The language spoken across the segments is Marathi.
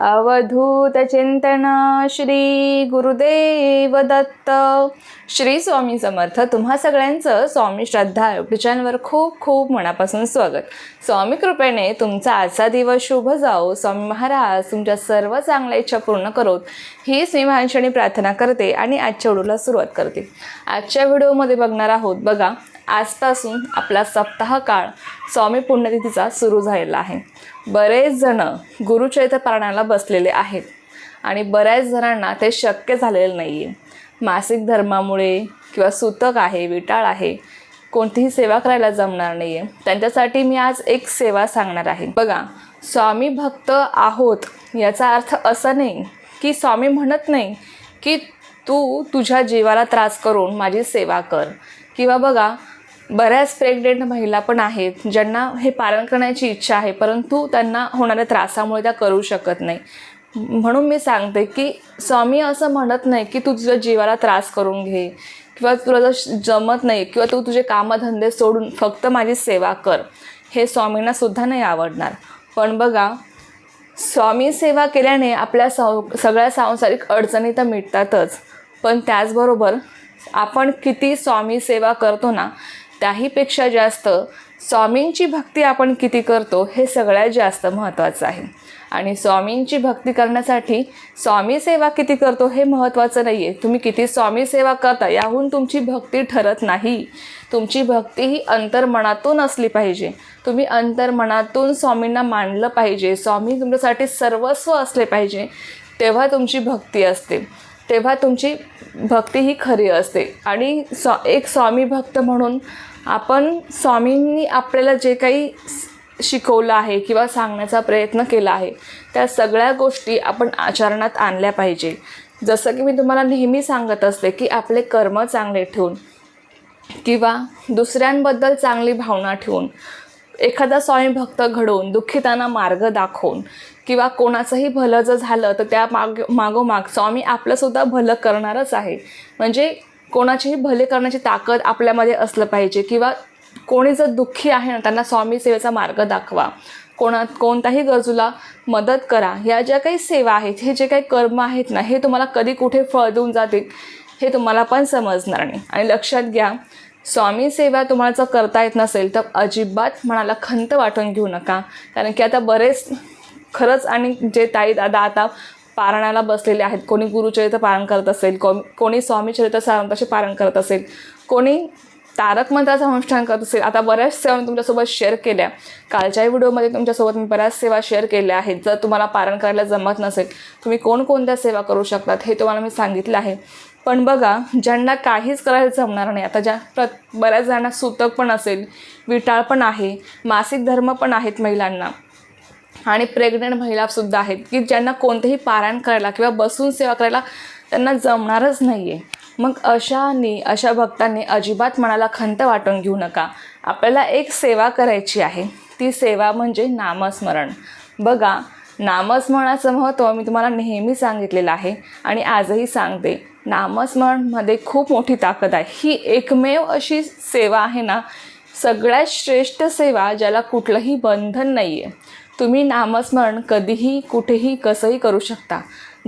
अवधूत चिंतन श्री गुरुदेव दत्त. श्री स्वामी समर्थ तुम्हा सगळ्यांचं स्वामी श्रद्धा युट्यूब चॅनलवर खूप खूप मनापासून स्वागत. स्वामी कृपेने तुमचा आजचा दिवस शुभ जाओ. स्वामी महाराज तुमच्या सर्व चांगल्या इच्छा पूर्ण करोत. हीच मी महाशणी प्रार्थना करते आणि आजच्या व्हिडिओला सुरुवात करते. आजच्या व्हिडिओमध्ये बघणार आहोत बघा आजपासून आपला सप्ताह काळ स्वामी पुण्यतिथीचा सुरू झालेला आहे. बरेच जण गुरुचरित्र पारणाला बसलेले आहेत. आणि बऱ्याच जणांना ते शक्य झालेलं नाही आहे मासिक धर्मामुळे किंवा सुतक आहे विटाळ आहे कोणतीही सेवा करायला जमणार नाही आहे त्यांच्यासाठी मी आज एक सेवा सांगणार आहे. बघा स्वामी भक्त आहोत याचा अर्थ असा नाही की स्वामी म्हणत नाही की तू तुझ्या जीवाला त्रास करून माझी सेवा कर. किंवा बघा बऱ्याच प्रेग्नेंट महिला पण आहेत ज्यांना हे पालन करण्याची इच्छा आहे परंतु त्यांना होणाऱ्या त्रासामुळे त्या करू शकत नाही. म्हणून मी सांगते की स्वामी असं म्हणत नाही की तू तुझ्या जीवाला त्रास करून घे किंवा तुला जर जमत नाही किंवा तू तुझे कामधंदे सोडून फक्त माझी सेवा कर हे स्वामींना सुद्धा नाही आवडणार. पण बघा स्वामी सेवा केल्याने आपल्या सौ सगळ्या सांसारिक अडचणी तर मिटतातच पण त्याचबरोबर आपण किती स्वामी सेवा करतो ना त्याहीपेक्षा जास्त स्वामींची भक्ती आपण किती करतो हे सगळ्यात जास्त महत्त्वाचं आहे. आणि स्वामींची भक्ती करण्यासाठी स्वामी सेवा किती करतो हे महत्त्वाचं नाही आहे तुम्ही किती स्वामी सेवा करता याहून तुमची भक्ती ठरत नाही. तुमची भक्ती ही अंतर्मनातून असली पाहिजे. तुम्ही अंतर्मनातून स्वामींना मानलं पाहिजे. स्वामी तुमच्यासाठी सर्वस्व असले पाहिजे. तेव्हा तुमची भक्ती असते. तेव्हा तुमची भक्ती ही खरी असते. आणि स्वा एक स्वामी भक्त म्हणून आपण स्वामींनी आपल्याला जे काही शिकवलं आहे किंवा सांगण्याचा प्रयत्न केला आहे त्या सगळ्या गोष्टी आपण आचरणात आणल्या पाहिजे. जसं की मी तुम्हाला नेहमी सांगत असते की आपले कर्म चांगले ठेवून किंवा दुसऱ्यांबद्दल चांगली भावना ठेवून एखादा स्वामी भक्त घडवून दुःखितांना मार्ग दाखवून किंवा कोणाचंही भलं जर झालं तर त्या माग मागोमाग स्वामी आपलंसुद्धा भलं करणारच आहे. म्हणजे कोणाचेही भले करण्याची ताकद आपल्यामध्ये असलं पाहिजे किंवा कोणी जर दुःखी आहे ना त्यांना स्वामी सेवेचा मार्ग दाखवा. कोणा कोणत्याही गरजूला मदत करा. या ज्या काही सेवा आहेत हे जे काही कर्म आहेत ना हे तुम्हाला कधी कुठे फळ देऊन जातील हे तुम्हाला पण समजणार नाही. आणि लक्षात घ्या स्वामी सेवा तुम्हाला जर करता येत नसेल तर अजिबात मनाला खंत वाटून घेऊ नका. कारण की आता बरेच खरंच आणि जे ताई दादा आता पारणाला बसलेले आहेत कोणी गुरुचरित्र पारण करत असेल को कोणी स्वामीचरित्र चरित्र पारण करत असेल कोणी तारक मंत्राचं अनुष्ठान करत असेल आता बऱ्याच सेवा मी तुमच्यासोबत शेअर केल्या. कालच्याही व्हिडिओमध्ये तुमच्यासोबत मी बऱ्याच सेवा शेअर केल्या आहेत. जर तुम्हाला पारण करायला जमत नसेल तुम्ही कोणकोणत्या सेवा करू शकतात हे तुम्हाला मी सांगितलं आहे. पण बघा ज्यांना काहीच करायला जमणार नाही आता ज्या प्र बऱ्याच जणांना सुतक पण असेल विटाळ पण आहे मासिक धर्म पण आहेत महिलांना. आणि प्रेग्नंट महिलासुद्धा आहेत की ज्यांना कोणतेही पारायण करायला किंवा बसून सेवा करायला त्यांना जमणारच नाही आहे मग अशानी अशा भक्तांनी अजिबात मनाला खंत वाटून घेऊ नका. आपल्याला एक सेवा करायची आहे. ती सेवा म्हणजे नामस्मरण. बघा नामस्मरणाचं महत्त्व मी तुम्हाला नेहमी सांगितलेलं आहे आणि आजही सांगते. नामस्मरणमध्ये खूप मोठी ताकद आहे. ही एकमेव अशी सेवा आहे ना सगळ्यात श्रेष्ठ सेवा ज्याला कुठलंही बंधन नाही आहे तुम्ही नामस्मरण कधीही कुठेही कसंही करू शकता.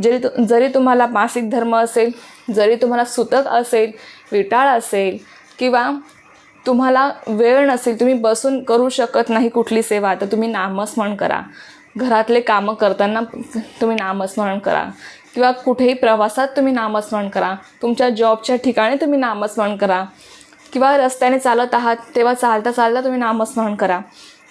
जरी तु जरी तुम्हाला मासिक धर्म असेल जरी तुम्हाला सुतक असेल विटाळ असेल किंवा तुम्हाला वेळ नसेल तुम्ही बसून करू शकत नाही कुठली सेवा तर तुम्ही नामस्मरण करा. घरातले कामं करताना तुम्ही नामस्मरण करा. किंवा कुठेही प्रवासात तुम्ही नामस्मरण करा. तुमच्या जॉबच्या ठिकाणी तुम्ही नामस्मरण करा. किंवा रस्त्याने चालत आहात तेव्हा चालता चालता तुम्ही नामस्मरण करा.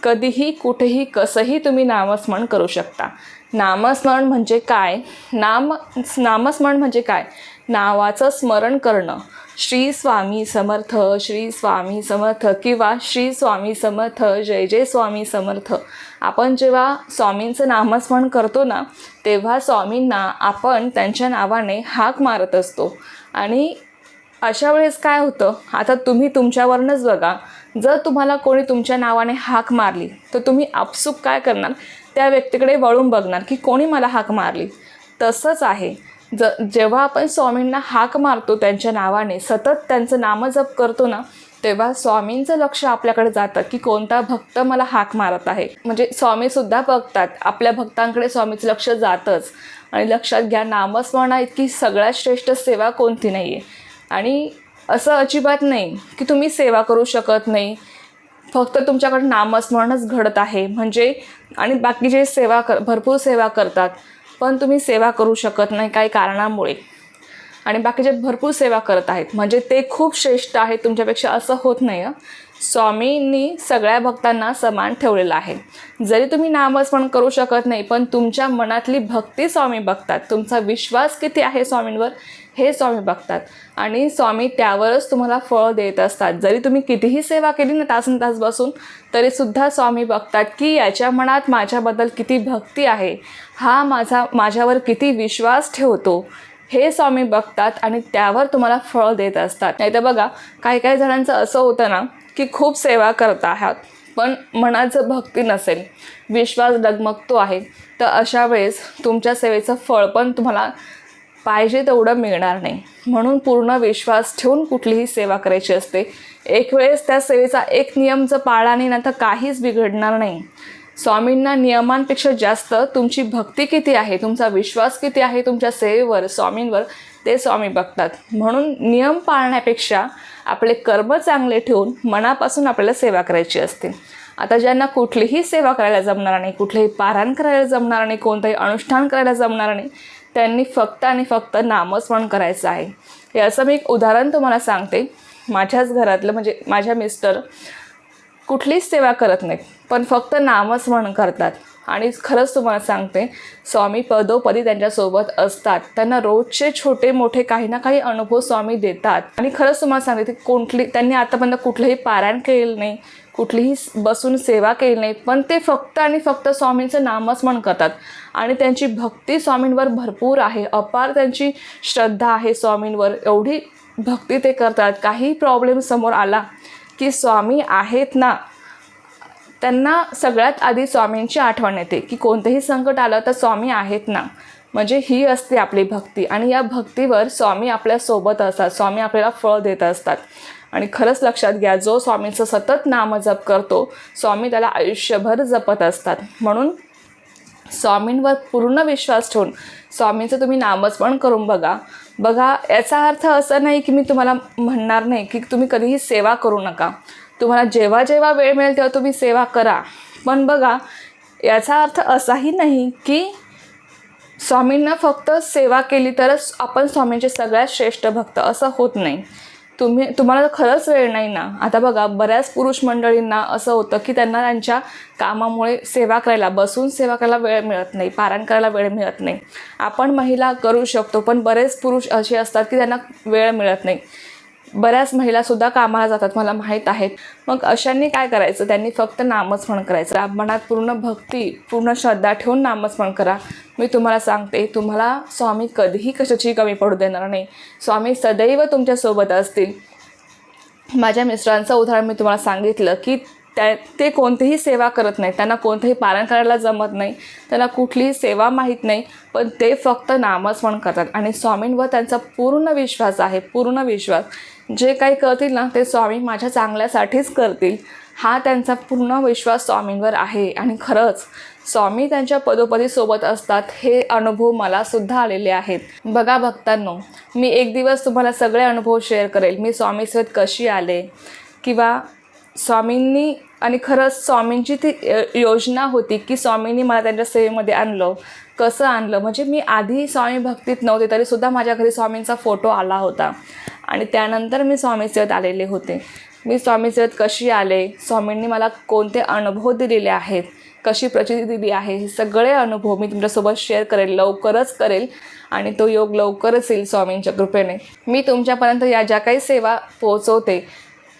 कधीही कुठेही कसंही तुम्ही नामस्मरण करू शकता. नामस्मरण म्हणजे काय? नाम नामस्मरण म्हणजे काय? नावाचं स्मरण करणं. श्री स्वामी समर्थ श्री स्वामी समर्थ किंवा श्री स्वामी समर्थ जय जय स्वामी समर्थ. आपण जेव्हा स्वामींचं नामस्मरण करतो ना तेव्हा स्वामींना आपण त्यांच्या नावाने हाक मारत असतो. आणि अशा वेळेस काय होतं? आता तुम्ही तुमच्यावरनंच बघा. जर तुम्हाला कोणी तुमच्या नावाने हाक मारली तर तुम्ही आपसूक काय करणार? त्या व्यक्तीकडे वळून बघणार की कोणी मला हाक मारली. तसंच आहे. ज जेव्हा आपण स्वामींना हाक मारतो त्यांच्या नावाने सतत त्यांचं नामजप करतो ना तेव्हा स्वामींचं लक्ष आपल्याकडे जातं की कोणता भक्त मला हाक मारत आहे. म्हणजे स्वामीसुद्धा बघतात. आपल्या भक्तांकडे स्वामीचं लक्ष जातंच. आणि लक्षात घ्या नामस्मरणा इतकी सगळ्यात श्रेष्ठ सेवा कोणती नाही आहे आणि असं अजिबात नाही की तुम्ही सेवा करू शकत नाही. फक्त तुमच्याकडे नामस्मरणच घडत आहे. म्हणजे आणि बाकीचे सेवा कर भरपूर सेवा करतात पण तुम्ही सेवा करू शकत नाही काही कारणामुळे. आणि बाकीचे भरपूर सेवा करत आहेत म्हणजे ते खूप श्रेष्ठ आहे तुमच्यापेक्षा असं होत नाही हं. स्वामींनी सगळ्या भक्तांना समान ठेवलेलं आहे. जरी तुम्ही नामस्मरण करू शकत नाही पण तुमच्या मनातली भक्ती स्वामी बघतात. तुमचा विश्वास किती आहे स्वामींवर हे स्वामी बघतात. आणि स्वामी त्यावरच तुम्हाला फळ देत असतात. जरी तुम्ही कितीही सेवा केली ना तासन तास बसून तरीसुद्धा स्वामी बघतात की याच्या मनात माझ्याबद्दल किती भक्ती आहे. हा माझा माझ्यावर किती विश्वास ठेवतो हे स्वामी बघतात आणि त्यावर तुम्हाला फळ देत असतात. नाही तर बघा काही काही जणांचं असं होतं ना की खूप सेवा करत आहात. पण मनाचं भक्ती नसेल विश्वास डगमगतो आहे तर अशा वेळेस तुमच्या सेवेचं फळ पण तुम्हाला पाहिजे तेवढं मिळणार नाही. म्हणून पूर्ण विश्वास ठेवून कुठलीही सेवा करायची असते. एक वेळेस त्या सेवेचा एक नियम जर पाळला नाही ना तर काहीच बिघडणार नाही. स्वामींना नियमांपेक्षा जास्त तुमची भक्ती किती आहे तुमचा विश्वास किती आहे तुमच्या सेवेवर स्वामींवर ते स्वामी बघतात. म्हणून नियम पाळण्यापेक्षा आपले कर्म चांगले ठेवून मनापासून आपल्याला सेवा करायची असते. आता ज्यांना कुठलीही सेवा करायला जमणार नाही कुठलेही पारायण करायला जमणार नाही कोणतंही अनुष्ठान करायला जमणार नाही त्यांनी फक्त आणि फक्त नामस्मरण करायचं आहे. याचं मी एक उदाहरण तुम्हाला सांगते. माझ्याच घरातलं म्हणजे माझ्या मिस्टर कुठलीच सेवा करत नाहीत. पण फक्त नामस्मरण करतात. आणि खरंच तुम्हाला सांगते स्वामी पदोपदी त्यांच्यासोबत असतात. त्यांना रोजचे छोटे मोठे काही ना काही अनुभव स्वामी देतात. आणि खरंच तुम्हाला सांगते की कुठली त्यांनी आतापर्यंत कुठलंही पारायण केलेलं नाही कुठलीही बसून सेवा केली नाही पण ते फक्त आणि फक्त स्वामींचं नामस्मरण करतात. आणि त्यांची भक्ती स्वामींवर भरपूर आहे. अपार त्यांची श्रद्धा आहे स्वामींवर. एवढी भक्ती ते करतात. काही प्रॉब्लेम समोर आला की स्वामी आहेत ना त्यांना सगळ्यात आधी स्वामींची आठवण येते की कोणतंही संकट आलं तर स्वामी आहेत ना. म्हणजे ही असते आपली भक्ती आणि या भक्तीवर स्वामी आपल्यासोबत असतात स्वामी आपल्याला फळ देत असतात. आणि खरंच लक्षात घ्या जो स्वामींचं सतत नामजप करतो स्वामी त्याला आयुष्यभर जपत असतात. म्हणून स्वामींवर पूर्ण विश्वास ठेवून स्वामींचं तुम्ही नामस्मरण करून बघा. बघा याचा अर्थ असं नाही की मी तुम्हाला म्हणणार नाही की तुम्ही कधीही सेवा करू नका. तुम्हाला जेव्हा जेव्हा वेळ मिळेल तेव्हा तुम्ही सेवा करा. पण बघा याचा अर्थ असाही नाही की स्वामींना फक्त सेवा केली तरच आपण स्वामींचे सगळ्यात श्रेष्ठ भक्त असं होत नाही. तुम्ही तुम्हाला खरंच वेळ नाही ना. आता बघा बऱ्याच पुरुष मंडळींना असं होतं की त्यांना त्यांच्या कामामुळे सेवा करायला बसून सेवा करायला वेळ मिळत नाही पारायण करायला वेळ मिळत नाही. आपण महिला करू शकतो पण बरेच पुरुष असे असतात की त्यांना वेळ मिळत नाही. बऱ्याच महिलासुद्धा कामाला जातात मला माहीत आहेत. मग अशांनी काय करायचं? त्यांनी फक्त नामस्मरण करायचं. ब्राह्मणात पूर्ण भक्ती पूर्ण श्रद्धा ठेवून नामस्मरण करा. मी तुम्हाला सांगते तुम्हाला स्वामी कधीही कशाची कमी पडू देणार नाही. स्वामी सदैव तुमच्यासोबत असतील. माझ्या मिस्टरांचं उदाहरण मी तुम्हाला सांगितलं की त्या ते कोणतीही सेवा करत नाही त्यांना कोणतंही पालन करायला जमत नाही. त्यांना कुठलीही सेवा माहीत नाही. पण ते फक्त नामस्मरण करतात. आणि स्वामींवर त्यांचा पूर्ण विश्वास आहे पूर्ण विश्वास. जे काही करतील ना ते स्वामी माझ्या चांगल्यासाठीच करतील. हा त्यांचा पूर्ण विश्वास स्वामींवर आहे. आणि खरंच स्वामी त्यांच्या पदोपदी सोबत असतात हे अनुभव मला सुद्धा आलेले आहेत. बघा भक्तांनो मी एक दिवस तुम्हाला सगळे अनुभव शेअर करेल. मी स्वामीसोबत कशी आले? किंवा स्वामींनी आणि खरंच स्वामींची ती योजना होती की स्वामींनी मला त्यांच्या सेवेमध्ये आणलं. कसं आणलं? म्हणजे मी आधी स्वामी भक्तीत नव्हते तरीसुद्धा माझ्या घरी स्वामींचा फोटो आला होता. आणि त्यानंतर मी स्वामी सेवेत आलेले होते. मी स्वामी सेवेत कशी आले? स्वामींनी मला कोणते अनुभव दिलेले आहेत? कशी प्रचिती दिली आहे? हे सगळे अनुभव मी तुमच्यासोबत शेअर करेल लवकरच करेल आणि तो योग लवकरच येईल स्वामींच्या कृपेने. मी तुमच्यापर्यंत या ज्या काही सेवा पोहोचवते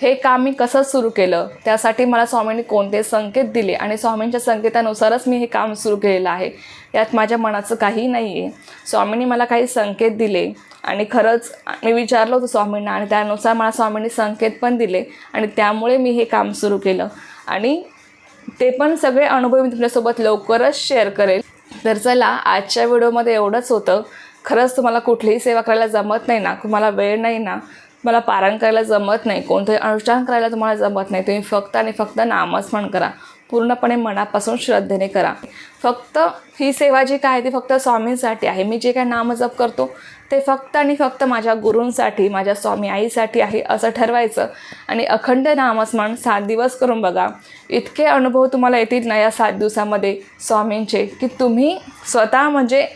हे काम मी कसं सुरू केलं? त्यासाठी मला स्वामींनी कोणते संकेत दिले? आणि स्वामींच्या संकेतानुसारच मी हे काम सुरू केलेलं आहे. यात माझ्या मनाचं काही नाही आहे स्वामींनी मला काही संकेत दिले. आणि खरंच मी विचारलं होतं स्वामींना आणि त्यानुसार मला स्वामींनी संकेत पण दिले आणि त्यामुळे मी हे काम सुरू केलं. आणि ते पण सगळे अनुभव मी तुमच्यासोबत लवकरच शेअर करेल. तर चला आजच्या व्हिडिओमध्ये एवढंच होतं. खरंच तुम्हाला कुठलीही सेवा करायला जमत नाही ना तुम्हाला वेळ नाही ना मला पारायण करायला जमत नाही कोणतंही अनुष्ठान करायला तुम्हाला जमत नाही. तुम्ही फक्त आणि फक्त नामस्मरण करा. पूर्णपणे मनापासून श्रद्धेने करा. फक्त ही सेवा जी काय आहे ती फक्त स्वामींसाठी आहे. मी जे काय नामजप करतो ते फक्त आणि फक्त माझ्या गुरूंसाठी माझ्या स्वामी आईसाठी आहे असं ठरवायचं. आणि अखंड नामस्मरण सात दिवस करून बघा. इतके अनुभव तुम्हाला येतील ना या सात दिवसामध्ये स्वामींचे की तुम्ही स्वतः म्हणजे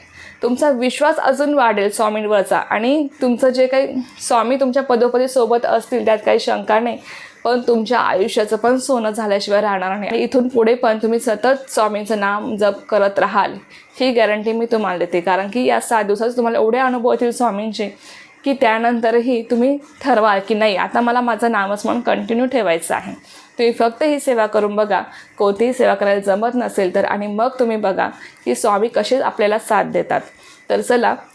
तुमचा विश्वास अजून वाढेल स्वामींवरचा. आणि तुमचं जे काही स्वामी तुमच्या पदोपदी सोबत असतील त्यात काही शंका नाही. पण तुमच्या आयुष्याचं पण सोनं झाल्याशिवाय राहणार नाही. आणि इथून पुढे पण तुम्ही सतत स्वामींचं नाम जप करत राहाल. ही गॅरंटी मी तुम्हाला देते. कारण की या सात दिवसात तुम्हाला एवढे अनुभव येतील स्वामींचे की त्यानंतरही तुम्ही ठरवाल की नाही आता मला माझं नामस्मरण कंटिन्यू ठेवायचं आहे. तुम्ही फक्त ही सेवा करून बघा. कोणतीही सेवा करायला जमत नसेल तर आणि मग तुम्ही बघा की स्वामी कसे आपल्याला साथ देतात. तर चला